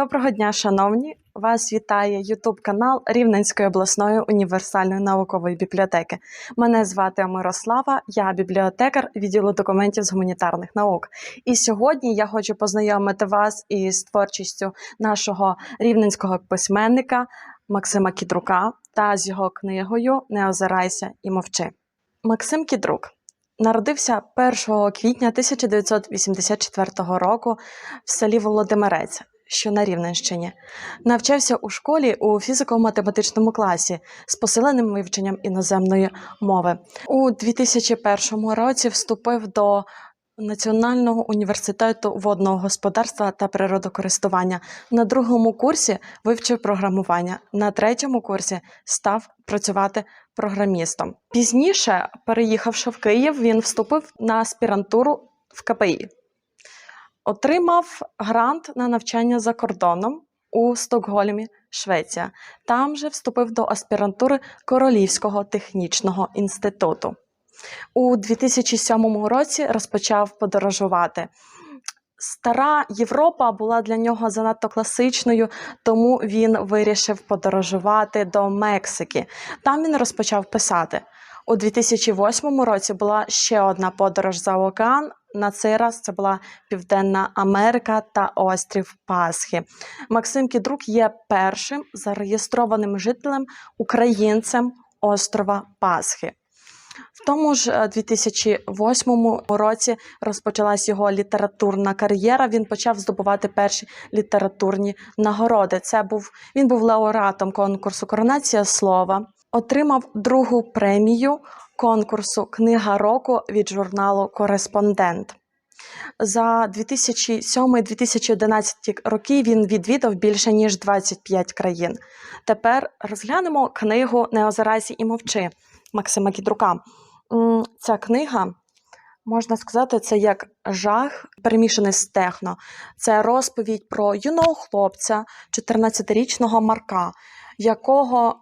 Доброго дня, шановні! Вас вітає Ютуб канал Рівненської обласної універсальної наукової бібліотеки. Мене звати Мирослава, я бібліотекар відділу документів з гуманітарних наук. І сьогодні я хочу познайомити вас із творчістю нашого рівненського письменника Максима Кідрука та з його книгою Не озирайся і мовчи. Максим Кідрук народився 1 квітня 1984 року в селі Володимирець, що на Рівненщині. Навчався у школі у фізико-математичному класі з посиленим вивченням іноземної мови. У 2001 році вступив до Національного університету водного господарства та природокористування. На другому курсі вивчив програмування. На третьому курсі став працювати програмістом. Пізніше, переїхавши в Київ, він вступив на аспірантуру в КПІ. Отримав грант на навчання за кордоном у Стокгольмі, Швеція. Там же вступив до аспірантури Королівського технічного інституту. У 2007 році розпочав подорожувати. Стара Європа була для нього занадто класичною, тому він вирішив подорожувати до Мексики. Там він розпочав писати. У 2008 році була ще одна подорож за океан. На цей раз це була Південна Америка та острів Пасхи. Максим Кідрук є першим зареєстрованим жителем українцем острова Пасхи. В тому ж е, 2008 році розпочалась його літературна кар'єра. Він почав здобувати перші літературні нагороди. Це був він був лауреатом конкурсу Коронація слова, отримав другу премію конкурсу Книга року від журналу Кореспондент. За 2007-2011 роки він відвідав більше ніж 25 країн. Тепер розглянемо книгу Не озирайся і мовчи Максима Кідрука. Ця книга, можна сказати, це як жах, перемішаний з техно. Це розповідь про юного хлопця, 14-річного Марка, якого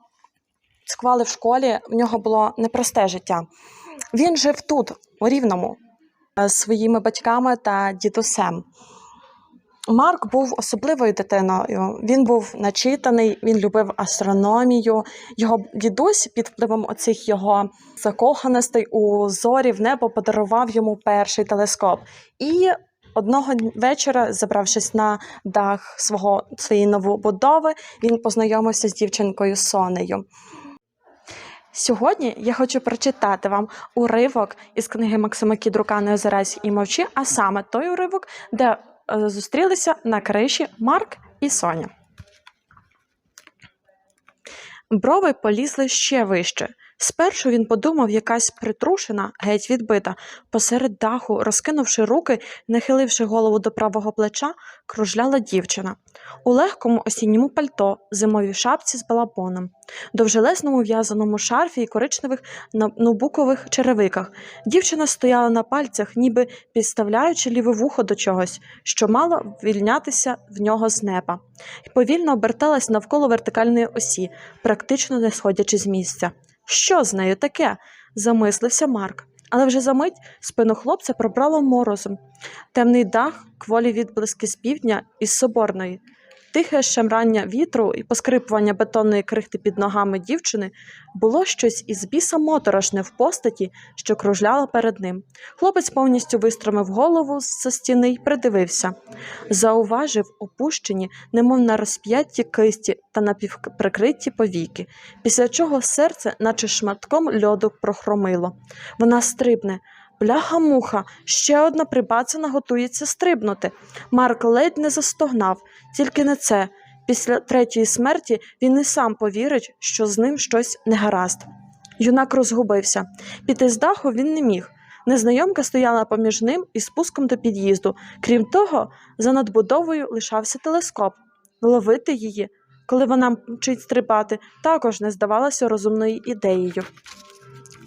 склали в школі, в нього було непросте життя. Він жив тут, у Рівному, з своїми батьками та дідусем. Марк був особливою дитиною. Він був начитаний, він любив астрономію. Його дідусь під впливом оцих його закоханостей у зорі в небо подарував йому перший телескоп. І одного дн- вечора, забравшись на дах свого своєї новобудови, він познайомився з дівчинкою Сонею. Сьогодні я хочу прочитати вам уривок із книги Максима Кідрука «Не озирайся і мовчи, а саме той уривок, де е, зустрілися на криші Марк і Соня. Брови полізли ще вище. Спершу він подумав, якась притрушена, геть відбита, посеред даху, розкинувши руки, нахиливши голову до правого плеча, кружляла дівчина. У легкому осінньому пальто, зимовій шапці з балабоном, довжелезному в'язаному шарфі і коричневих нубукових черевиках. Дівчина стояла на пальцях, ніби підставляючи ліве вухо до чогось, що мало вільнятися в нього з неба, і повільно оберталась навколо вертикальної осі, практично не сходячи з місця. Що з нею таке? замислився Марк. Але вже за мить спину хлопця пробрало морозом. Темний дах, кволі відблиски з півдня із соборної. Тихе шемрання вітру і поскрипування бетонної крихти під ногами дівчини було щось із біса моторошне в постаті, що кружляла перед ним. Хлопець повністю вистромив голову з стіни й придивився. Зауважив опущені, немов на розп'ятті кисті та напівприкриті повіки, після чого серце, наче шматком льоду, прохромило. Вона стрибне. Бляха-муха, ще одна прибацана готується стрибнути. Марк ледь не застогнав, тільки не це. Після третьої смерті він і сам повірить, що з ним щось негаразд. Юнак розгубився. Піти з даху він не міг. Незнайомка стояла поміж ним і спуском до під'їзду. Крім того, за надбудовою лишався телескоп. Ловити її, коли вона мчить стрибати, також не здавалося розумною ідеєю.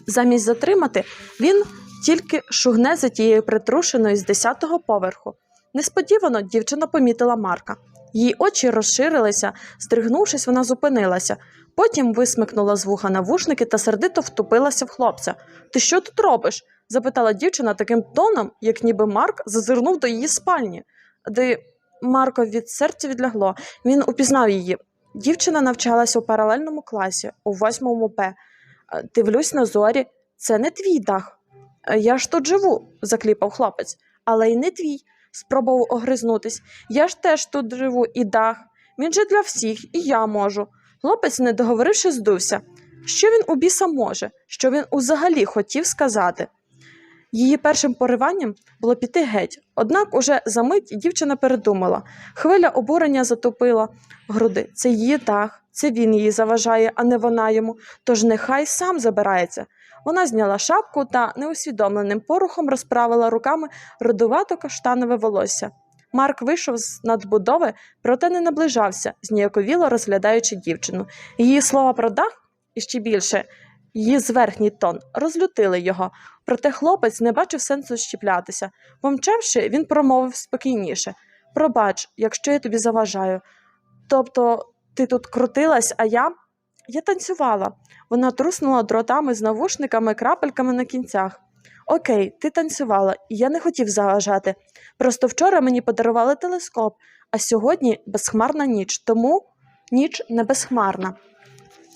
Замість затримати, він тільки шугне за тією притрушеною з 10-го поверху. Несподівано дівчина помітила Марка. Її очі розширилися, здригнувшись, вона зупинилася. Потім висмикнула з вуха навушники та сердито втупилася в хлопця. Ти що тут робиш? запитала дівчина таким тоном, як ніби Марк зазирнув до її спальні. Ди Марко від серця відлягло. Він упізнав її. Дівчина навчалася у паралельному класі у восьмому П. Е, Дивлюсь на зорі. Це не твій дах. «Е, Я ж тут живу, закліпав хлопець. Але й не твій, спробував огризнутись. Я ж теж тут живу і дах. Він же для всіх, і я можу. Хлопець, не договоривши, здувся. Що він у біса може? Що він взагалі хотів сказати? Її першим пориванням було піти геть, однак уже за мить дівчина передумала. Хвиля обурення затопила груди. Це її дах, це він їй заважає, а не вона йому, тож нехай сам забирається. Вона зняла шапку та неусвідомленим порухом розправила руками родувато каштанове волосся. Марк вийшов з надбудови, проте не наближався, зніяковіло розглядаючи дівчину. Її слова про дах і ще більше її зверхній тон розлютили його, проте хлопець не бачив сенсу щіплятися. Помчавши, він промовив спокійніше Пробач, якщо я тобі заважаю. Тобто ти тут крутилась, а я. Я танцювала. Вона труснула дротами з навушниками, крапельками на кінцях. Окей, ти танцювала, і я не хотів заважати. Просто вчора мені подарували телескоп, а сьогодні безхмарна ніч, тому ніч не безхмарна.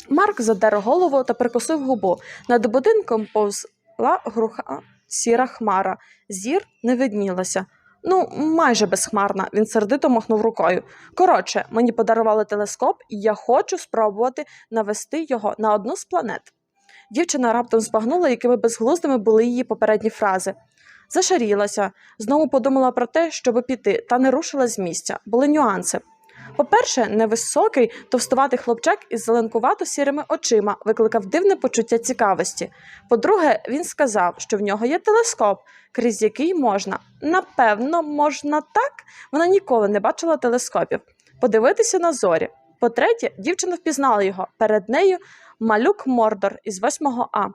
Марк задер голову та прикусив губу. Над будинком повзла груха сіра хмара. Зір не виднілася. Ну, майже безхмарна, він сердито махнув рукою. Коротше, мені подарували телескоп, і я хочу спробувати навести його на одну з планет. Дівчина раптом збагнула, якими безглуздими були її попередні фрази. Зашарілася, знову подумала про те, щоби піти, та не рушила з місця. Були нюанси. По-перше, невисокий, товстуватий хлопчак із зеленкувато сірими очима викликав дивне почуття цікавості. По-друге, він сказав, що в нього є телескоп, крізь який можна. Напевно, можна так. Вона ніколи не бачила телескопів. Подивитися на зорі. По-третє, дівчина впізнала його. Перед нею малюк Мордор із 8 А.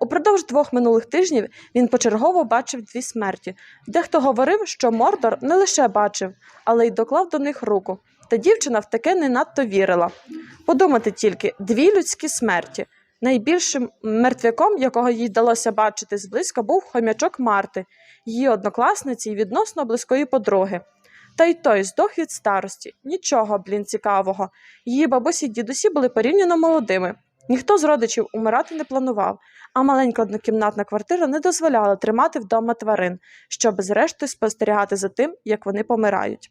Упродовж двох минулих тижнів він почергово бачив дві смерті. Дехто говорив, що Мордор не лише бачив, але й доклав до них руку. Та дівчина в таке не надто вірила. Подумати тільки дві людські смерті. Найбільшим мертвяком, якого їй вдалося бачити зблизька, був хомячок Марти, її однокласниці й відносно близької подруги. Та й той здох від старості. Нічого, блін, цікавого. Її бабусі й дідусі були порівняно молодими. Ніхто з родичів умирати не планував, а маленька однокімнатна квартира не дозволяла тримати вдома тварин, щоб зрештою спостерігати за тим, як вони помирають.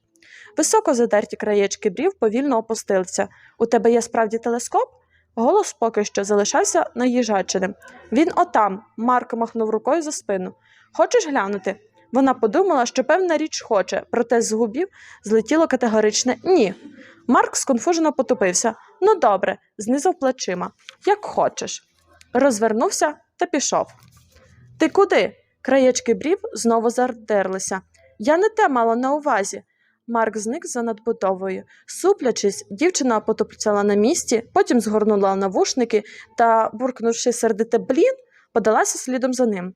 Високо задерті краєчки брів повільно опустилися. У тебе є справді телескоп? Голос поки що залишався наїжаченим. Він отам, Марк махнув рукою за спину. Хочеш глянути? Вона подумала, що певна річ хоче, проте з губів злетіло категоричне ні. Марк сконфужено потупився. Ну, добре, знизав плечима. Як хочеш. Розвернувся та пішов. Ти куди? Краєчки брів знову зардерлися. Я не те мала на увазі. Марк зник за надбудовою. Суплячись, дівчина потупцяла на місці, потім згорнула навушники та, буркнувши сердите блін, подалася слідом за ним.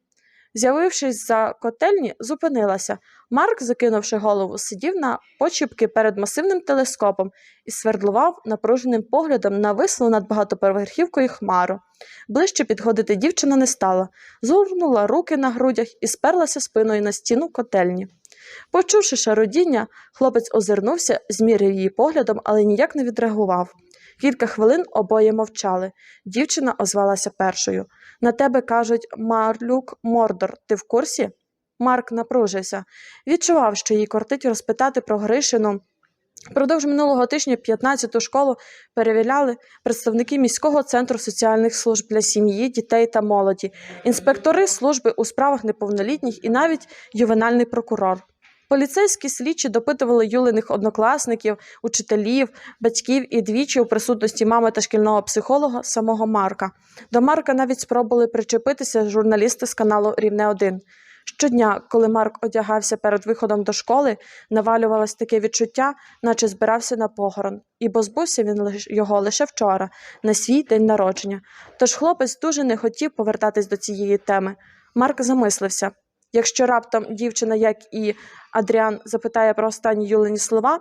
З'явившись за котельні, зупинилася. Марк, закинувши голову, сидів на почіпки перед масивним телескопом і свердлував напруженим поглядом на вислу над багатоповерхівкою хмару. Ближче підходити дівчина не стала, згорнула руки на грудях і сперлася спиною на стіну котельні. Почувши шародіння, хлопець озирнувся, зміряв її поглядом, але ніяк не відреагував. Кілька хвилин обоє мовчали. Дівчина озвалася першою. На тебе кажуть Марлюк Мордор. Ти в курсі? Марк напружився. Відчував, що їй кортить розпитати про Гришину. Продовж минулого тижня 15-ту школу перевіряли представники міського центру соціальних служб для сім'ї, дітей та молоді, інспектори служби у справах неповнолітніх і навіть ювенальний прокурор. Поліцейські слідчі допитували юлиних однокласників, учителів, батьків і двічі у присутності мами та шкільного психолога самого Марка. До Марка навіть спробували причепитися журналісти з каналу Рівне 1 Щодня, коли Марк одягався перед виходом до школи, навалювалось таке відчуття, наче збирався на похорон, і бо збувся він його лише вчора, на свій день народження. Тож хлопець дуже не хотів повертатись до цієї теми. Марк замислився. Якщо раптом дівчина, як і Адріан, запитає про останні Юлині слова,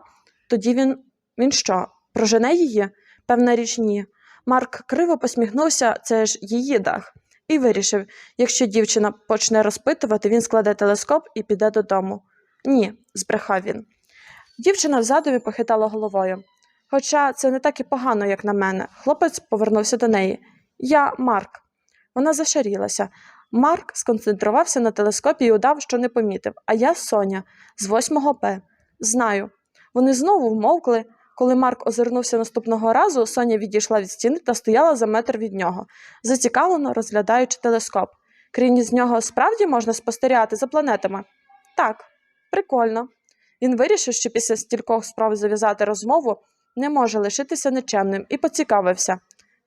тоді він. він що, прожене її? Певна річ ні. Марк криво посміхнувся, це ж її дах, і вирішив, якщо дівчина почне розпитувати, він складе телескоп і піде додому. Ні, збрехав він. Дівчина взадові похитала головою. Хоча це не так і погано, як на мене. Хлопець повернувся до неї. Я Марк. Вона зашарілася. Марк сконцентрувався на телескопі і удав, що не помітив. А я Соня з 8 Б. Знаю. Вони знову вмовкли. Коли Марк озирнувся наступного разу, Соня відійшла від стіни та стояла за метр від нього, зацікавлено розглядаючи телескоп. Крім з нього справді можна спостерігати за планетами? Так, прикольно. Він вирішив, що після стількох справ зав'язати розмову не може лишитися нечемним, і поцікавився.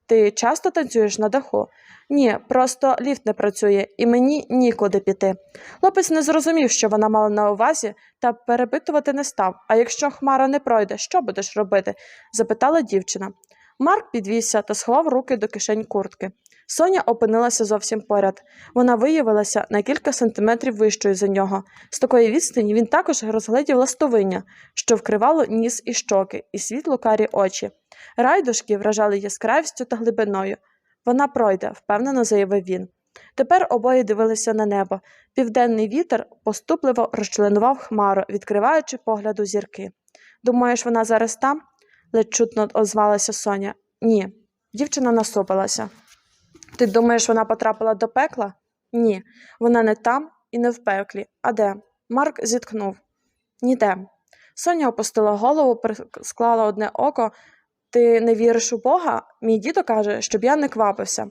Ти часто танцюєш на даху? Ні, просто ліфт не працює, і мені нікуди піти. Хлопець не зрозумів, що вона мала на увазі, та перепитувати не став. А якщо хмара не пройде, що будеш робити? запитала дівчина. Марк підвівся та сховав руки до кишень куртки. Соня опинилася зовсім поряд. Вона виявилася на кілька сантиметрів вищою за нього. З такої відстані він також розглядів ластовиння, що вкривало ніс і щоки, і світло карі очі. Райдушки вражали яскравістю та глибиною. Вона пройде, впевнено заявив він. Тепер обоє дивилися на небо. Південний вітер поступливо розчленував хмару, відкриваючи погляду зірки. Думаєш, вона зараз там? ледь чутно озвалася Соня. Ні. Дівчина насупилася. Ти думаєш, вона потрапила до пекла? Ні. Вона не там і не в пеклі. А де? Марк зіткнув. Ніде. Соня опустила голову, склала одне око. Ти не віриш у Бога? Мій дідо каже, щоб я не квапився.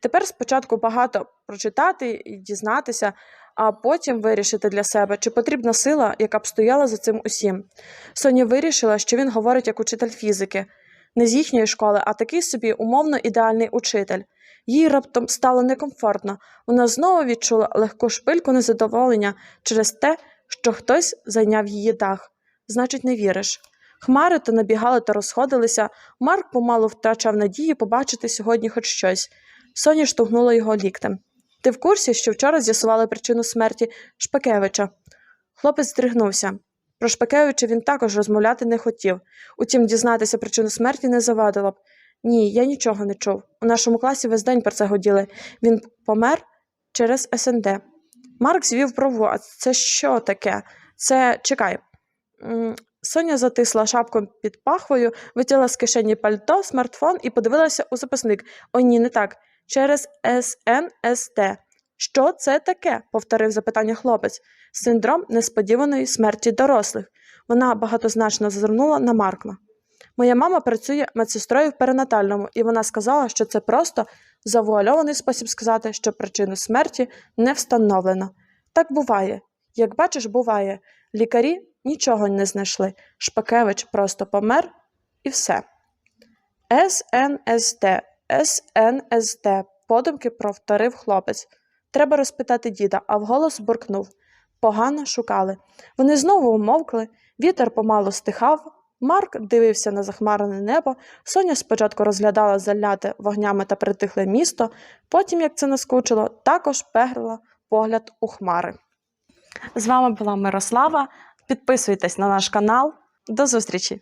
Тепер спочатку багато прочитати і дізнатися, а потім вирішити для себе, чи потрібна сила, яка б стояла за цим усім. Соня вирішила, що він говорить як учитель фізики, не з їхньої школи, а такий собі умовно ідеальний учитель. Їй раптом стало некомфортно. Вона знову відчула легку шпильку незадоволення через те, що хтось зайняв її дах. Значить, не віриш. Хмари то набігали, то розходилися. Марк помалу втрачав надії побачити сьогодні хоч щось. Соня штовхнула його ліктем. Ти в курсі, що вчора з'ясували причину смерті Шпакевича? Хлопець здригнувся. Про Шпакевича він також розмовляти не хотів. Утім, дізнатися причину смерті не завадило б. Ні, я нічого не чув. У нашому класі весь день про це годіли. Він помер через СНД. Марк звів брову, а це що таке? Це чекай. Соня затисла шапку під пахвою, витягла з кишені пальто, смартфон і подивилася у записник. О, ні, не так. Через СНСТ. Що це таке? повторив запитання хлопець. Синдром несподіваної смерті дорослих. Вона багатозначно зазирнула на Маркла. Моя мама працює медсестрою в перинатальному, і вона сказала, що це просто завуальований спосіб сказати, що причину смерті не встановлено. Так буває. Як бачиш, буває. Лікарі нічого не знайшли. Шпакевич просто помер і все. СНСТ, СНСТ, подумки повторив хлопець. Треба розпитати діда, а вголос буркнув. Погано шукали. Вони знову умовкли, вітер помалу стихав. Марк дивився на захмарене небо, Соня спочатку розглядала заляте вогнями та притихле місто, потім, як це наскучило, також пегрила погляд у хмари. З вами була Мирослава. Підписуйтесь на наш канал. До зустрічі!